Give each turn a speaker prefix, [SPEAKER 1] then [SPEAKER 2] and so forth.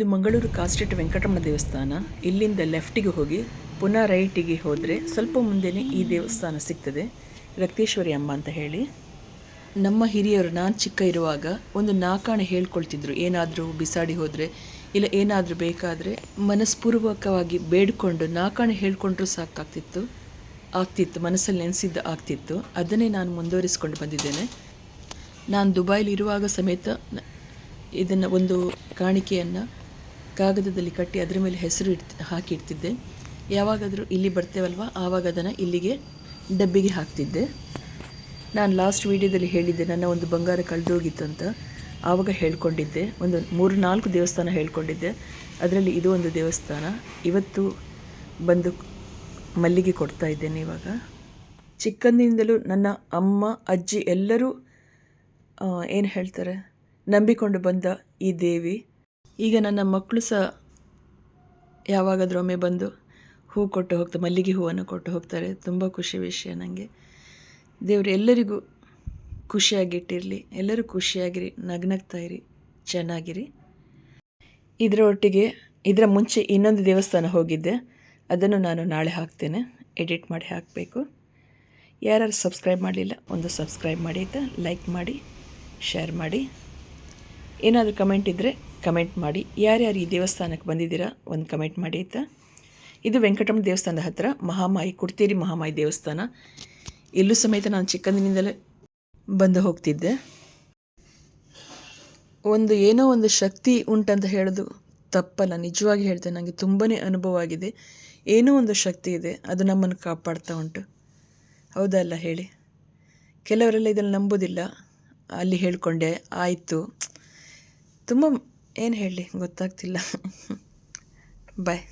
[SPEAKER 1] ಇದು ಮಂಗಳೂರು ಕಾಸ್ಟೆಟ್ ವೆಂಕಟರಮಣ ದೇವಸ್ಥಾನ. ಇಲ್ಲಿಂದ ಲೆಫ್ಟಿಗೆ ಹೋಗಿ ಪುನಃ ರೈಟಿಗೆ ಹೋದರೆ ಸ್ವಲ್ಪ ಮುಂದೆನೇ ಈ ದೇವಸ್ಥಾನ ಸಿಗ್ತದೆ. ರಕ್ತೇಶ್ವರಿ ಅಮ್ಮ ಅಂತ ಹೇಳಿ. ನಮ್ಮ ಹಿರಿಯರು, ನಾನು ಚಿಕ್ಕ ಇರುವಾಗ ಒಂದು ನಾಕಾಣೆ ಹೇಳ್ಕೊಳ್ತಿದ್ರು. ಏನಾದರೂ ಬಿಸಾಡಿ ಹೋದರೆ ಇಲ್ಲ ಏನಾದರೂ ಬೇಕಾದರೆ ಮನಸ್ಪೂರ್ವಕವಾಗಿ ಬೇಡಿಕೊಂಡು ನಾಕಾಣೆ ಹೇಳ್ಕೊಂಡ್ರೂ ಸಾಕಾಗ್ತಿತ್ತು. ಆಗ್ತಿತ್ತು, ಮನಸ್ಸಲ್ಲಿ ನೆನೆಸಿದ್ದು ಆಗ್ತಿತ್ತು. ಅದನ್ನೇ ನಾನು ಮುಂದುವರಿಸ್ಕೊಂಡು ಬಂದಿದ್ದೇನೆ. ನಾನು ದುಬೈಲಿ ಇರುವಾಗ ಸಮೇತ ಇದನ್ನು ಒಂದು ಕಾಣಿಕೆಯನ್ನು ಕಾಗದದಲ್ಲಿ ಕಟ್ಟಿ ಅದರ ಮೇಲೆ ಹೆಸರು ಇಡ್ತಿ ಹಾಕಿಡ್ತಿದ್ದೆ ಯಾವಾಗಾದರೂ ಇಲ್ಲಿ ಬರ್ತೇವಲ್ವ? ಆವಾಗ ಅದನ್ನು ಇಲ್ಲಿಗೆ ಡಬ್ಬಿಗೆ ಹಾಕ್ತಿದ್ದೆ. ನಾನು ಲಾಸ್ಟ್ ವೀಡಿಯೋದಲ್ಲಿ ಹೇಳಿದ್ದೆ, ನನ್ನ ಒಂದು ಬಂಗಾರ ಕಳೆದೋಗಿತ್ತು ಅಂತ. ಆವಾಗ ಹೇಳ್ಕೊಂಡಿದ್ದೆ, ಒಂದು ಮೂರು ನಾಲ್ಕು ದೇವಸ್ಥಾನ ಹೇಳ್ಕೊಂಡಿದ್ದೆ. ಅದರಲ್ಲಿ ಇದು ಒಂದು ದೇವಸ್ಥಾನ. ಇವತ್ತು ಬಂದು ಮಲ್ಲಿಗೆ ಕೊಡ್ತಾ ಇದ್ದೇನೆ ಇವಾಗ. ಚಿಕ್ಕಂದಿನಿಂದಲೂ ನನ್ನ ಅಮ್ಮ, ಅಜ್ಜಿ ಎಲ್ಲರೂ ಏನು ಹೇಳ್ತಾರೆ? ನಂಬಿಕೊಂಡು ಬಂದ ಈ ದೇವಿ. ಈಗ ನನ್ನ ಮಕ್ಕಳು ಸಹ ಯಾವಾಗಾದರೂ ಒಮ್ಮೆ ಬಂದು ಹೂ ಕೊಟ್ಟು ಹೋಗ್ತಾರೆ ಮಲ್ಲಿಗೆ ಹೂವನ್ನು ಕೊಟ್ಟು ಹೋಗ್ತಾರೆ. ತುಂಬ ಖುಷಿ ವಿಷಯ ನನಗೆ ದೇವರು ಎಲ್ಲರಿಗೂ ಖುಷಿಯಾಗಿಟ್ಟಿರಲಿ. ಎಲ್ಲರೂ ಖುಷಿಯಾಗಿರಿ, ನಗ್ನಗ್ತಾ ಇರಿ, ಚೆನ್ನಾಗಿರಿ. ಇದರ ಒಟ್ಟಿಗೆ, ಇದರ ಮುಂಚೆ ಇನ್ನೊಂದು ದೇವಸ್ಥಾನ ಹೋಗಿದ್ದೆ. ಅದನ್ನು ನಾನು ನಾಳೆ ಹಾಕ್ತೇನೆ. ಎಡಿಟ್ ಮಾಡಿ ಹಾಕಬೇಕು. ಯಾರು ಸಬ್ಸ್ಕ್ರೈಬ್ ಮಾಡಲಿಲ್ಲ, ಒಂದು ಸಬ್ಸ್ಕ್ರೈಬ್ ಮಾಡಿ ಆಯಿತಾ? ಲೈಕ್ ಮಾಡಿ ಶೇರ್ ಮಾಡಿ. ಏನಾದರೂ ಕಮೆಂಟ್ ಇದ್ದರೆ ಕಮೆಂಟ್ ಮಾಡಿ. ಯಾರ್ಯಾರು ಈ ದೇವಸ್ಥಾನಕ್ಕೆ ಬಂದಿದ್ದೀರಾ, ಒಂದು ಕಮೆಂಟ್ ಮಾಡಿ ಆಯಿತಾ? ಇದು ವೆಂಕಟರಮಣ ದೇವಸ್ಥಾನದ ಹತ್ತಿರ ಮಹಾಮಾಯಿ, ಕುಡ್ತೇರಿ ಮಹಾಮಾಯಿ ದೇವಸ್ಥಾನ. ಇಲ್ಲೂ ಸಮೇತ ನಾನು ಚಿಕ್ಕಂದಿನಿಂದಲೇ ಬಂದು ಹೋಗ್ತಿದ್ದೆ. ಒಂದು ಏನೋ ಒಂದು ಶಕ್ತಿ ಉಂಟಂತ ಹೇಳೋದು ತಪ್ಪಲ್ಲ, ನಿಜವಾಗಿ ಹೇಳ್ತೇನೆ. ನನಗೆ ತುಂಬಾ ಅನುಭವ ಆಗಿದೆ. ಏನೋ ಒಂದು ಶಕ್ತಿ ಇದೆ, ಅದು ನಮ್ಮನ್ನು ಕಾಪಾಡ್ತಾ ಉಂಟು. ಹೌದಲ್ಲ ಹೇಳಿ? ಕೆಲವರೆಲ್ಲ ಇದನ್ನು ನಂಬೋದಿಲ್ಲ. ಅಲ್ಲಿ ಹೇಳಿಕೊಂಡೆ, ಆಯಿತು ತುಂಬ ಏನು ಹೇಳಲಿ ಗೊತ್ತಾಗ್ತಿಲ್ಲ. ಬಾಯ್